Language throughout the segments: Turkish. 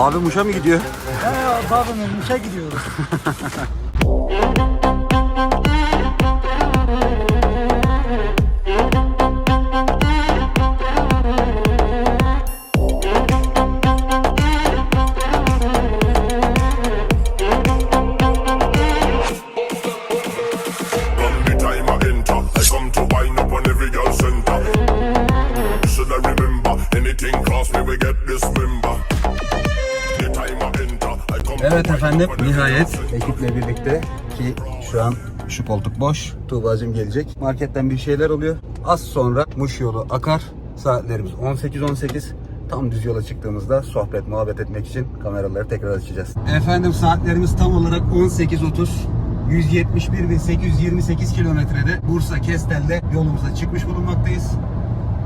Abi Muş'a mı gidiyor? Ha, babamın Muş'a gidiyoruz. every nihayet ekiple birlikte ki şu an şu koltuk boş. Tuğba'cığım gelecek. Marketten bir şeyler oluyor. Az sonra Muş yolu akar. Saatlerimiz 18.18. Tam düz yola çıktığımızda sohbet, muhabbet etmek için kameraları tekrar açacağız. Efendim saatlerimiz tam olarak 18.30. 171.828 kilometrede Bursa Kestel'de yolumuza çıkmış bulunmaktayız.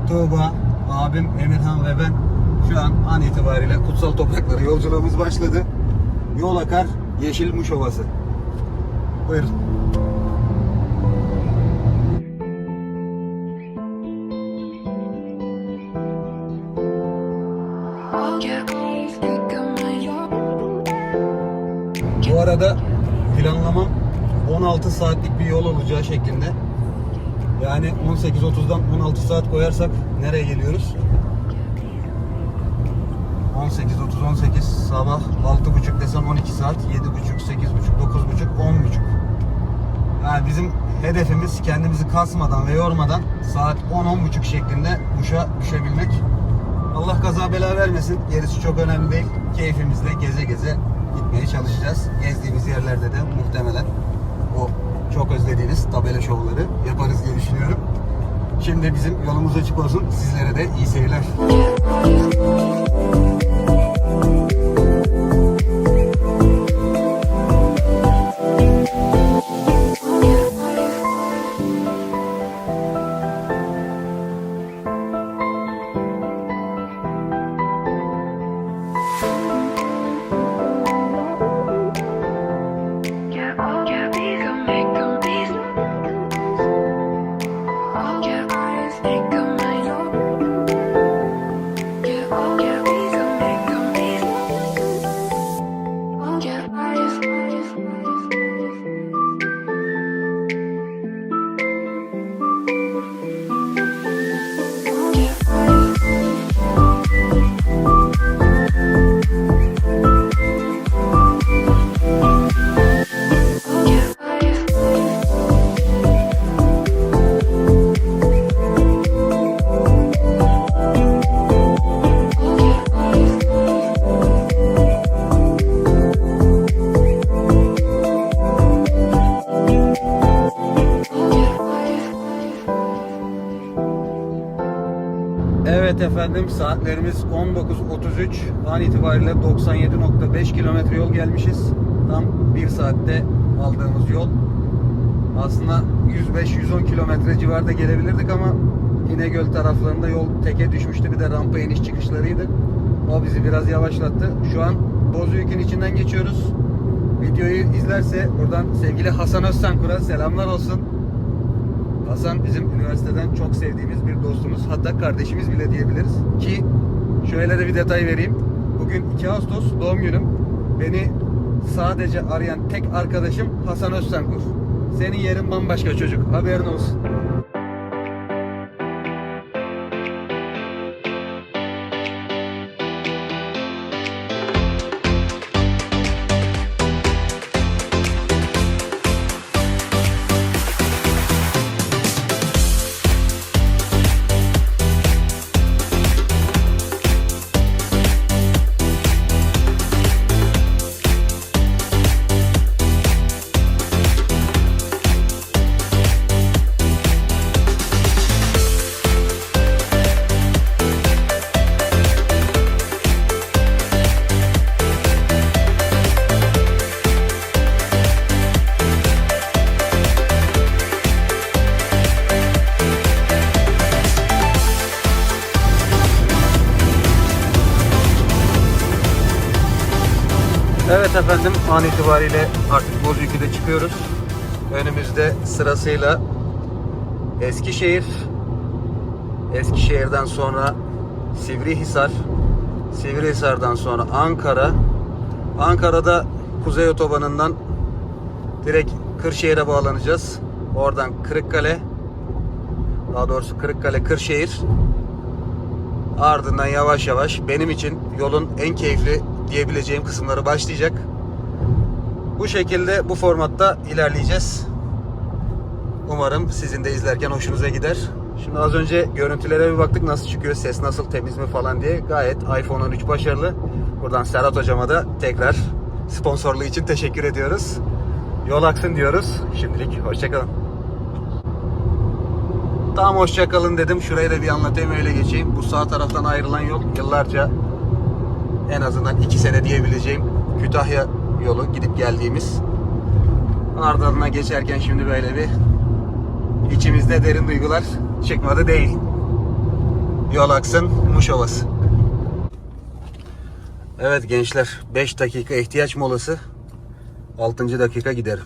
Tuğba, abim Emirhan ve ben şu an an itibariyle kutsal topraklara yolculuğumuz başladı. Yol akar, Yeşil Muş Ovası. Buyurun. Bu arada planlamam 16 saatlik bir yol olacağı şeklinde. Yani 18.30'dan 16 saat koyarsak nereye geliyoruz? 18.30 18 sabah 6.30 desem 12 saat 7.30 8.30 9.30 10.30 yani bizim hedefimiz kendimizi kasmadan ve yormadan saat 10-10.30 şeklinde Muş'a düşebilmek. Allah kaza bela vermesin. Gerisi çok önemli değil. Keyfimizle geze geze gitmeye çalışacağız. Gezdiğimiz yerlerde de muhtemelen o çok özlediğiniz tabela şovları yaparız diye düşünüyorum. Şimdi bizim yolumuz açık olsun. Sizlere de iyi seyirler. Saatlerimiz 19.33 an itibariyle 97.5 kilometre yol gelmişiz. Tam 1 saatte aldığımız yol. Aslında 105-110 kilometre civarında gelebilirdik ama İnegöl taraflarında yol teke düşmüştü. Bir de rampa iniş çıkışlarıydı. O bizi biraz yavaşlattı. Şu an Bozüyük'ün içinden geçiyoruz. Videoyu izlerse buradan sevgili Hasan Özsankur'a selamlar olsun. Hasan bizim üniversiteden çok sevdiğimiz bir dostumuz. Hatta kardeşimiz bile diyebiliriz. Ki şöyle de bir detay vereyim. Bugün 2 Ağustos doğum günüm. Beni sadece arayan tek arkadaşım Hasan Özsankur. Senin yerin bambaşka çocuk. Haberin olsun. An itibariyle artık Bozüyük'e çıkıyoruz. Önümüzde sırasıyla Eskişehir, Eskişehir'den sonra Sivrihisar, Sivrihisar'dan sonra Ankara. Ankara'da Kuzey Otobanı'ndan direkt Kırşehir'e bağlanacağız. Oradan Kırıkkale. Daha doğrusu Kırıkkale, Kırşehir. Ardından yavaş yavaş benim için yolun en keyifli diyebileceğim kısımları başlayacak. Bu şekilde bu formatta ilerleyeceğiz. Umarım sizin de izlerken hoşunuza gider. Şimdi az önce görüntülere bir baktık nasıl çıkıyor, ses nasıl, temiz mi falan diye. Gayet iPhone 13 başarılı. Buradan Serhat hocama da tekrar sponsorluğu için teşekkür ediyoruz. Yol aksın diyoruz. Şimdilik hoşçakalın. Tam hoşçakalın dedim. Şurayı da bir anlatayım öyle geçeyim. Bu sağ taraftan ayrılan yol yıllarca en azından iki sene diyebileceğim Kütahya yolu gidip geldiğimiz. Ardından geçerken şimdi böyle bir içimizde derin duygular çıkmadı değil. Yol aksın, Muş Ovası. Evet gençler 5 dakika ihtiyaç molası 6. dakika giderim.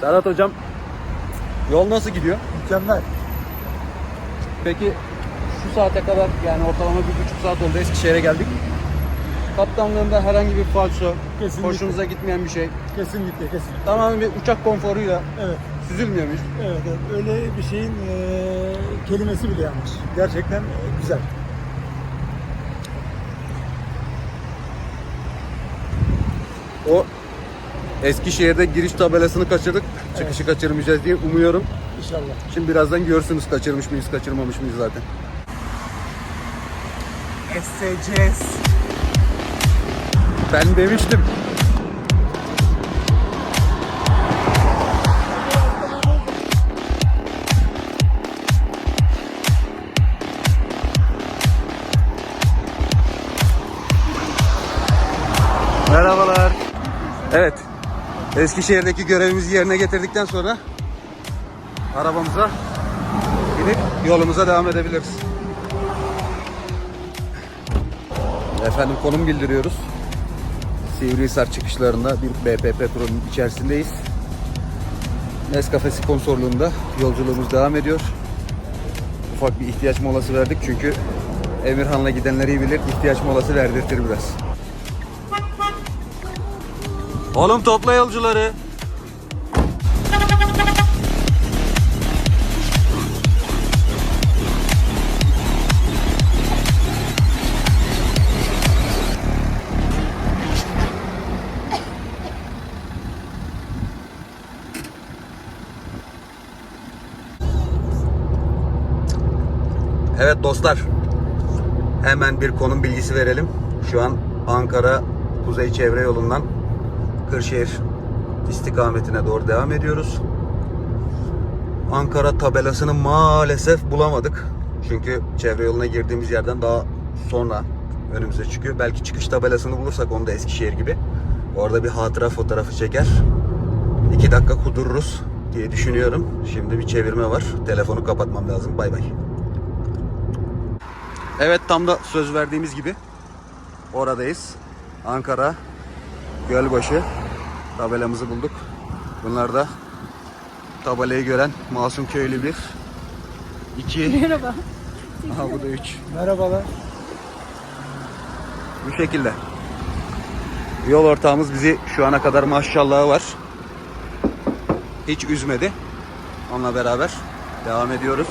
Serhat hocam yol nasıl gidiyor? Mükemmel. Peki şu saate kadar yani ortalama bir buçuk saat oldu Eskişehir'e geldik. Kaptanlığında herhangi bir falso, Kesinlikle. hoşunuza gitmeyen bir şey. Kesinlikle kesinlikle. Tamamen bir uçak konforuyla Evet. süzülmüyor muyuz? Evet, evet. öyle bir şeyin eee, kelimesi bile yanlış. Gerçekten e, güzel. O Eskişehir'de giriş tabelasını kaçırdık. Çıkışı kaçırmayacağız diye umuyorum. İnşallah. Şimdi birazdan görürsünüz kaçırmış mıyız, kaçırmamış mıyız zaten. Eseceğiz. Ben demiştim. Merhabalar. Evet. Eskişehir'deki görevimizi yerine getirdikten sonra arabamıza binip yolumuza devam edebiliriz. Efendim konum bildiriyoruz. Sivrihisar çıkışlarında bir BP Petrol'ün içerisindeyiz. Nescafe sponsorluğunda yolculuğumuz devam ediyor. Ufak bir ihtiyaç molası verdik çünkü Emirhan'la gidenleri bilir. ihtiyaç molası verdirtir biraz. Oğlum topla yolcuları. Evet dostlar. Hemen bir konum bilgisi verelim. Şu an Ankara Kuzey Çevre Yolu'ndan Kırşehir istikametine doğru devam ediyoruz. Ankara tabelasını maalesef bulamadık. Çünkü çevre yoluna girdiğimiz yerden daha sonra önümüze çıkıyor. Belki çıkış tabelasını bulursak onu da Eskişehir gibi. Orada bir hatıra fotoğrafı çeker. İki dakika kudururuz diye düşünüyorum. Şimdi bir çevirme var. Telefonu kapatmam lazım. Bay bay. Evet tam da söz verdiğimiz gibi oradayız. Ankara Gölbaşı tabelamızı bulduk. Bunlar da tabelayı gören masum köylü bir. iki. Merhaba. Aha bu da üç. Merhabalar. Bu şekilde. Yol ortağımız bizi şu ana kadar maşallahı var. Hiç üzmedi. Onunla beraber devam ediyoruz.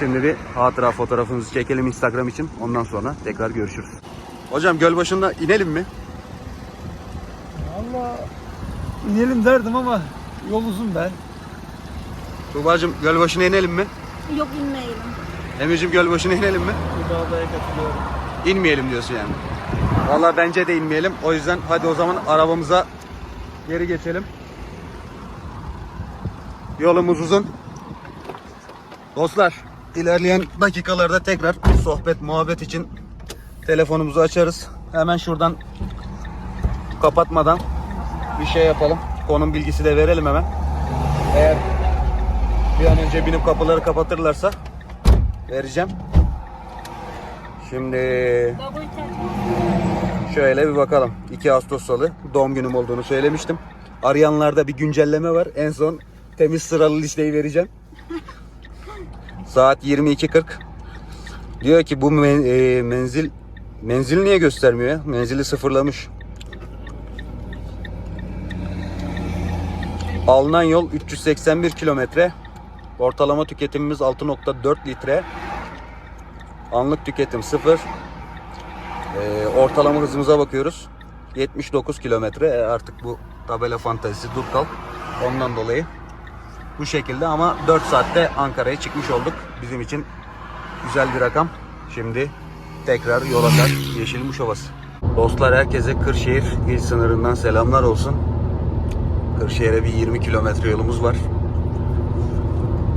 Şimdi bir hatıra fotoğrafımızı çekelim Instagram için. Ondan sonra tekrar görüşürüz. Hocam göl başında inelim mi? Valla inelim derdim ama yol uzun ben. Tuğba'cığım göl başına inelim mi? Yok inmeyelim. Emir'cim göl başına inelim mi? Bu bağdaya katılıyorum. İnmeyelim diyorsun yani. Vallahi bence de inmeyelim. O yüzden hadi o zaman arabamıza geri geçelim. Yolumuz uzun. Dostlar, ilerleyen dakikalarda tekrar sohbet, muhabbet için telefonumuzu açarız. Hemen şuradan kapatmadan bir şey yapalım. Konum bilgisi de verelim hemen. Eğer bir an önce binip kapıları kapatırlarsa vereceğim. Şimdi Şöyle bir bakalım. 2 Ağustos salı doğum günüm olduğunu söylemiştim. Arayanlarda bir güncelleme var. En son temiz sıralı listeyi vereceğim. Saat 22.40. Diyor ki bu men- e, menzil menzil niye göstermiyor? Menzili sıfırlamış. Alınan yol 381 kilometre. Ortalama tüketimimiz 6.4 litre. Anlık tüketim 0. Ee, ortalama hızımıza bakıyoruz. 79 kilometre. E, artık bu tabela fantazisi dur kalk. Ondan dolayı bu şekilde ama 4 saatte Ankara'ya çıkmış olduk. Bizim için güzel bir rakam. Şimdi tekrar yola kar Yeşilmuş Ovası. Dostlar herkese Kırşehir il sınırından selamlar olsun. Kırşehir'e bir 20 kilometre yolumuz var.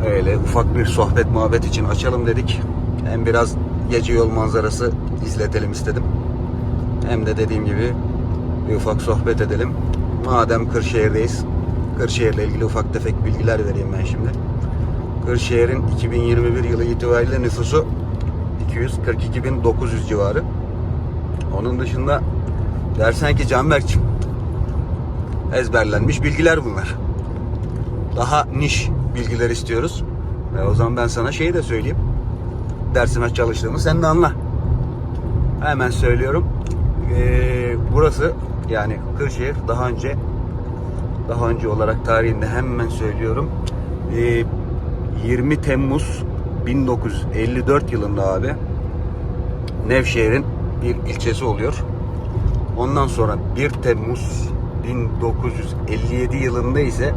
Öyle ufak bir sohbet muhabbet için açalım dedik. Hem biraz gece yol manzarası izletelim istedim. Hem de dediğim gibi bir ufak sohbet edelim. Madem Kırşehir'deyiz, Kırşehir'le ilgili ufak tefek bilgiler vereyim ben şimdi. Kırşehir'in 2021 yılı itibariyle nüfusu 242.900 civarı. Onun dışında dersen ki Canberk'cim ezberlenmiş bilgiler bunlar. Daha niş bilgiler istiyoruz. E o zaman ben sana şeyi de söyleyeyim. Dersime çalıştığımı sen de anla. Hemen söylüyorum. Ee, burası yani Kırşehir daha önce daha önce olarak tarihinde hemen söylüyorum. Ee, 20 Temmuz 1954 yılında abi Nevşehir'in bir ilçesi oluyor. Ondan sonra 1 Temmuz 1957 yılında ise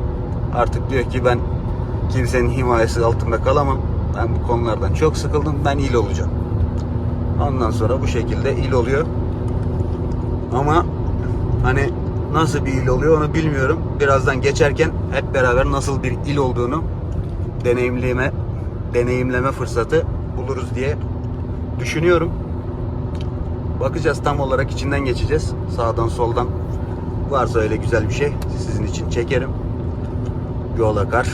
artık diyor ki ben kimsenin himayesi altında kalamam. Ben bu konulardan çok sıkıldım. Ben il olacağım. Ondan sonra bu şekilde il oluyor. Ama hani nasıl bir il oluyor onu bilmiyorum. Birazdan geçerken hep beraber nasıl bir il olduğunu deneyimleme deneyimleme fırsatı buluruz diye düşünüyorum. Bakacağız tam olarak içinden geçeceğiz. Sağdan soldan varsa öyle güzel bir şey sizin için çekerim. Yol akar.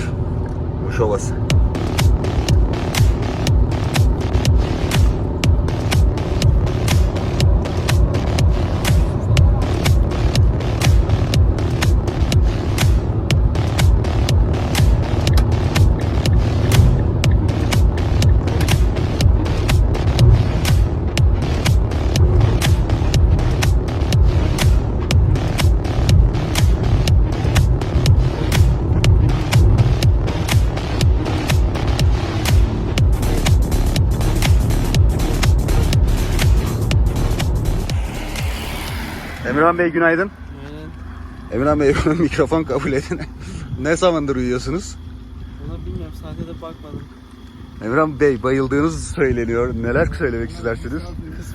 Emirhan Bey günaydın. Emirhan Bey mikrofon kabul edin. ne zamandır uyuyorsunuz? Ona bilmiyorum saate de bakmadım. Emirhan Bey bayıldığınız söyleniyor. Neler söylemek istersiniz?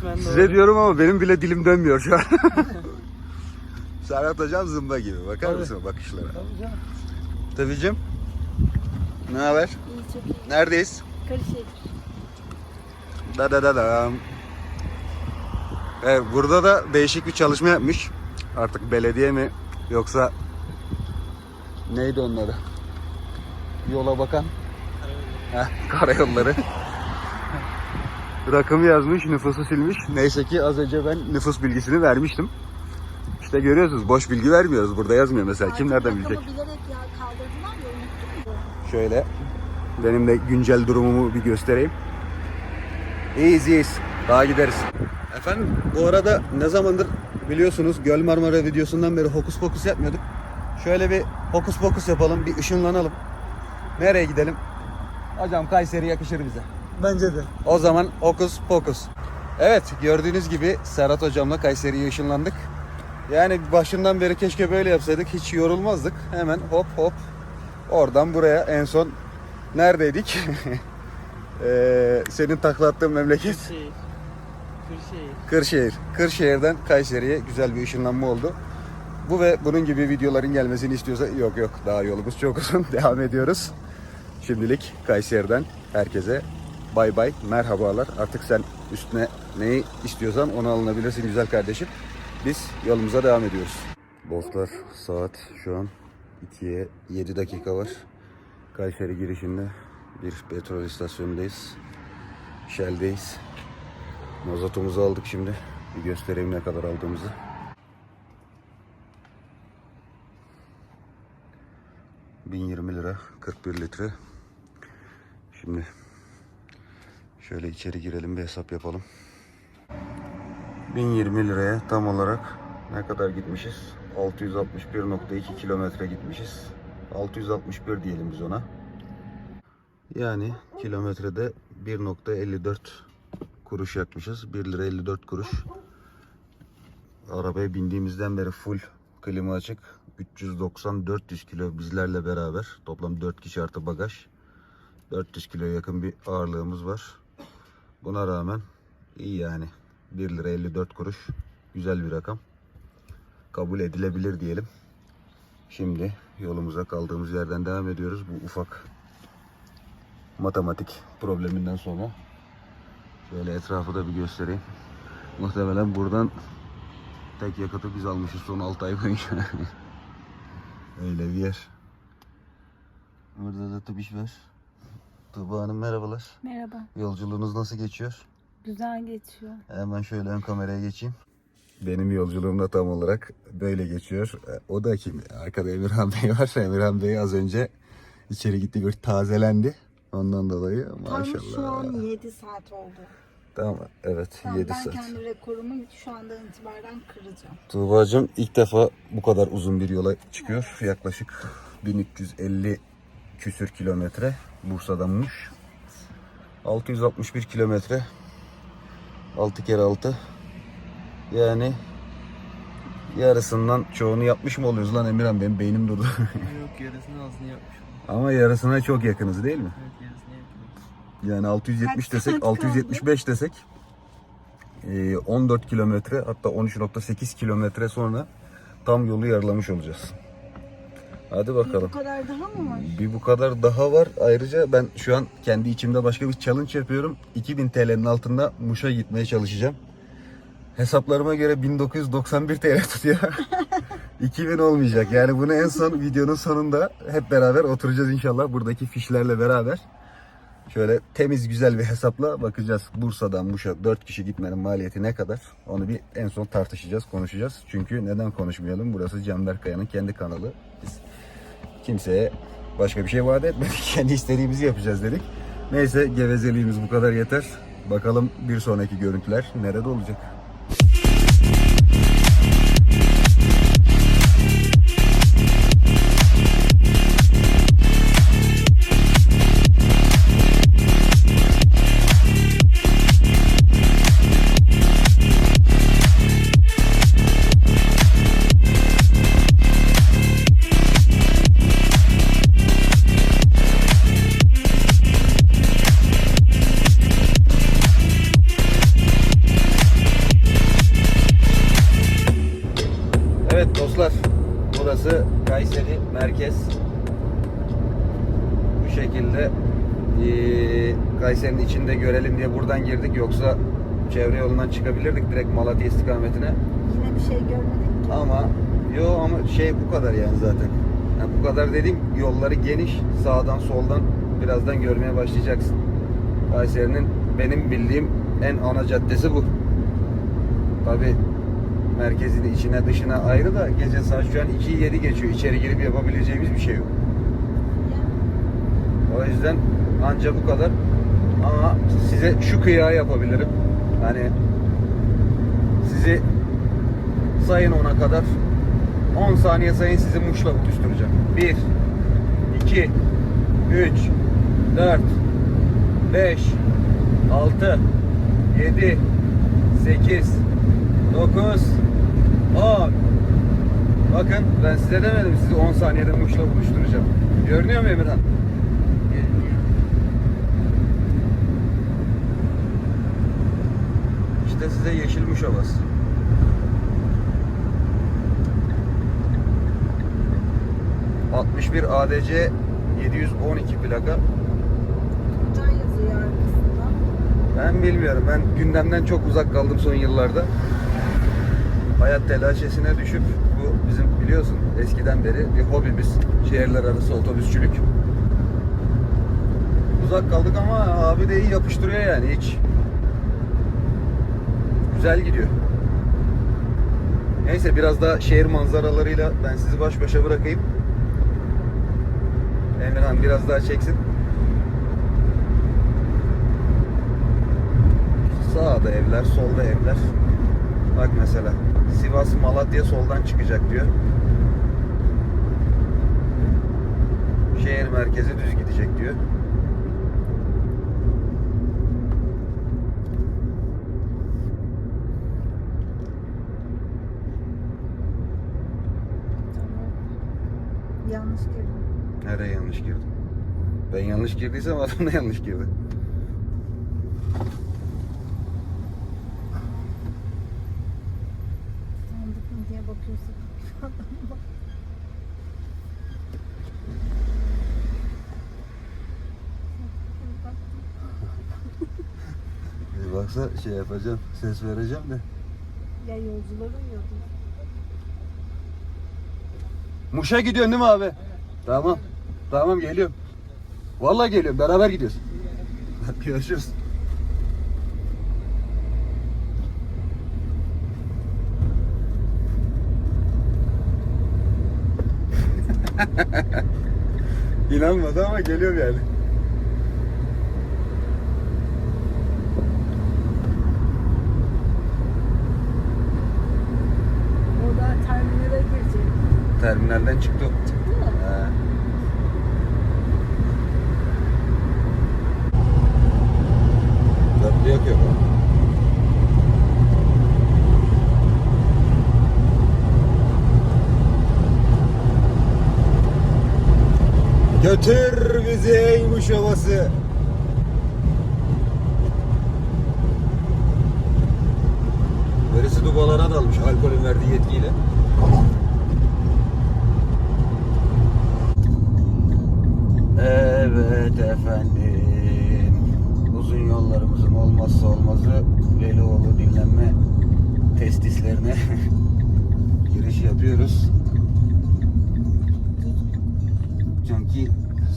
Doğru. Size diyorum ama benim bile dilim dönmüyor şu an. Serhat Hocam zımba gibi. Bakar Tabii. mısın bakışlara? Tabii canım. Tabicim. Ne haber? İyi çok iyi. Neredeyiz? Karışık. Da da da da. Evet, burada da değişik bir çalışma yapmış. Artık belediye mi yoksa neydi onun adı? Yola bakan. Heh, karayolları. Rakımı yazmış, nüfusu silmiş. Neyse ki az önce ben nüfus bilgisini vermiştim. İşte görüyorsunuz boş bilgi vermiyoruz. Burada yazmıyor mesela. Kim nereden bilecek? Şöyle benim de güncel durumumu bir göstereyim. İyiyiz iyiyiz. Daha gideriz. Efendim bu arada ne zamandır biliyorsunuz Göl Marmara videosundan beri hokus pokus yapmıyorduk. Şöyle bir hokus pokus yapalım, bir ışınlanalım. Nereye gidelim? Hocam Kayseri yakışır bize. Bence de. O zaman hokus pokus. Evet gördüğünüz gibi Serhat hocamla Kayseri'ye ışınlandık. Yani başından beri keşke böyle yapsaydık hiç yorulmazdık. Hemen hop hop oradan buraya en son neredeydik? Ee, senin taklattığın memleket Kırşehir. Kırşehir. Kırşehir. Kırşehir'den Kayseri'ye güzel bir ışınlanma oldu. Bu ve bunun gibi videoların gelmesini istiyorsa yok yok daha yolumuz çok uzun devam ediyoruz. Şimdilik Kayseri'den herkese bay bay merhabalar. Artık sen üstüne neyi istiyorsan onu alınabilirsin güzel kardeşim. Biz yolumuza devam ediyoruz. Dostlar saat şu an 2'ye 7 dakika var. Kayseri girişinde bir petrol istasyonundayız. Shell'deyiz. Mazotumuzu aldık şimdi. Bir göstereyim ne kadar aldığımızı. ...1020 lira, 41 litre. Şimdi Şöyle içeri girelim bir hesap yapalım. 1020 liraya tam olarak ne kadar gitmişiz? 661.2 kilometre gitmişiz. 661 diyelim biz ona. Yani kilometrede 1.54 kuruş yakmışız. 1 lira 54 kuruş. Arabaya bindiğimizden beri full klima açık. 390-400 kilo bizlerle beraber. Toplam 4 kişi artı bagaj. 400 kiloya yakın bir ağırlığımız var. Buna rağmen iyi yani. 1 lira 54 kuruş. Güzel bir rakam. Kabul edilebilir diyelim. Şimdi yolumuza kaldığımız yerden devam ediyoruz. Bu ufak matematik probleminden sonra. Şöyle etrafı da bir göstereyim. Muhtemelen buradan tek yakıtı biz almışız son 6 ay boyunca. Öyle bir yer. Burada da Tubiş var. Tuğba Hanım merhabalar. Merhaba. Yolculuğunuz nasıl geçiyor? Güzel geçiyor. Hemen şöyle ön kameraya geçeyim. Benim yolculuğum da tam olarak böyle geçiyor. E, O da kim? Arkada Emirhan Bey var. Emirhan Bey az önce içeri gitti bir tazelendi. Ondan dolayı maşallah. Tam şu an 7 saat oldu. Tamam evet Tamam, 7 ben saat. kendi rekorumu şu andan itibaren kıracağım. Tuğba'cığım ilk defa bu kadar uzun bir yola çıkıyor. Yaklaşık 1350 küsür kilometre Bursa'dan Muş. 661 kilometre. 6 kere 6. Yani yarısından çoğunu yapmış mı oluyoruz lan Emirhan benim beynim durdu. Yok yarısını ağzını yapmış. Ama yarısına çok yakınız değil mi? Evet. Yani 670 Kaç desek, saat 675 desek e, 14 kilometre hatta 13.8 kilometre sonra tam yolu yarılamış olacağız. Hadi bakalım. Bu kadar daha mı var? Bir bu kadar daha var. Ayrıca ben şu an kendi içimde başka bir challenge yapıyorum. 2000 TL'nin altında Muş'a gitmeye çalışacağım. Hesaplarıma göre 1991 TL tutuyor. 2000 olmayacak. Yani bunu en son videonun sonunda hep beraber oturacağız inşallah buradaki fişlerle beraber. Şöyle temiz güzel bir hesapla bakacağız. Bursa'dan Muş'a 4 kişi gitmenin maliyeti ne kadar? Onu bir en son tartışacağız, konuşacağız. Çünkü neden konuşmayalım? Burası Canberk Kaya'nın kendi kanalı. Biz kimseye başka bir şey vaat etmedik. Kendi istediğimizi yapacağız dedik. Neyse gevezeliğimiz bu kadar yeter. Bakalım bir sonraki görüntüler nerede olacak? Şekilde eee, Kayseri'nin içinde görelim diye buradan girdik. Yoksa çevre yolundan çıkabilirdik direkt Malatya istikametine. Yine bir şey görmedik ki. Ama yo ama şey bu kadar yani zaten. Yani bu kadar dediğim yolları geniş. Sağdan soldan birazdan görmeye başlayacaksın. Kayseri'nin benim bildiğim en ana caddesi bu. Tabi merkezini içine dışına ayrı da gece saat şu an 2'yi 7 geçiyor. İçeri girip yapabileceğimiz bir şey yok. O yüzden anca bu kadar. Ama size şu kıyağı yapabilirim. Hani sizi sayın ona kadar 10 saniye sayın sizi muşla buluşturacağım. 1 2 3 4 5 6 7 8 9 10 Bakın ben size demedim sizi 10 saniyede muşla buluşturacağım. Görünüyor mu Emirhan? İşte size yeşil muş havası. ...61 ADC 712 plaka. Ben bilmiyorum. Ben gündemden çok uzak kaldım son yıllarda. Hayat telaşesine düşüp bu bizim biliyorsun eskiden beri bir hobimiz. Şehirler arası otobüsçülük. Uzak kaldık ama abi de iyi yapıştırıyor yani hiç. Güzel gidiyor. Neyse biraz daha şehir manzaralarıyla ben sizi baş başa bırakayım. Emirhan biraz daha çeksin. Sağda evler, solda evler. Bak mesela Sivas Malatya soldan çıkacak diyor. Şehir merkezi düz gidecek diyor. Yanlış girdim. Nereye yanlış girdim? Ben yanlış girdiysem adam da yanlış girdi. Sandık mı diye bakıyorsun. Baksa şey yapacağım, ses vereceğim de. ya yolcular uyuyordu. Muş'a gidiyorsun değil mi abi? Tamam. Tamam geliyorum. Vallahi geliyorum. Beraber gidiyoruz. Görüşürüz. İnanmadı ama geliyorum yani. O da terminale girecek. Terminalden çıktı. Çıktı mı? Köprü yakıyor bu. Götür bizi ey Muş Ovası. Birisi dubalara dalmış alkolün verdiği yetkiyle. Evet efendim. Uzun yollarımızın olmazsa olmazı Velioğlu dinlenme testislerine giriş yapıyoruz. Çünkü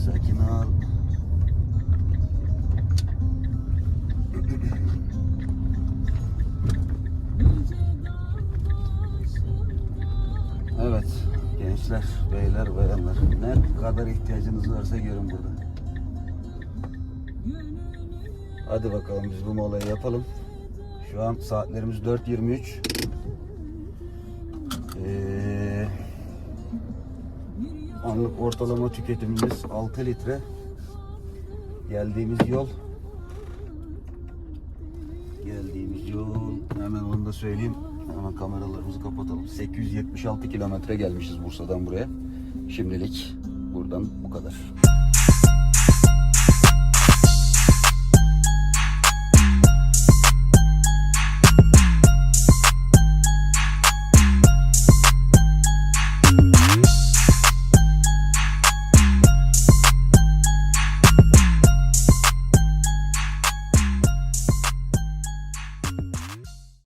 sakin ol. gençler, beyler, bayanlar ne kadar ihtiyacınız varsa görün burada. Hadi bakalım biz bu molayı yapalım. Şu an saatlerimiz 4.23. Ee, anlık ortalama tüketimimiz 6 litre. Geldiğimiz yol Geldiğimiz yol hemen onu da söyleyeyim. Hemen kameralarımızı kapatalım. 876 kilometre gelmişiz Bursa'dan buraya. Şimdilik buradan bu kadar.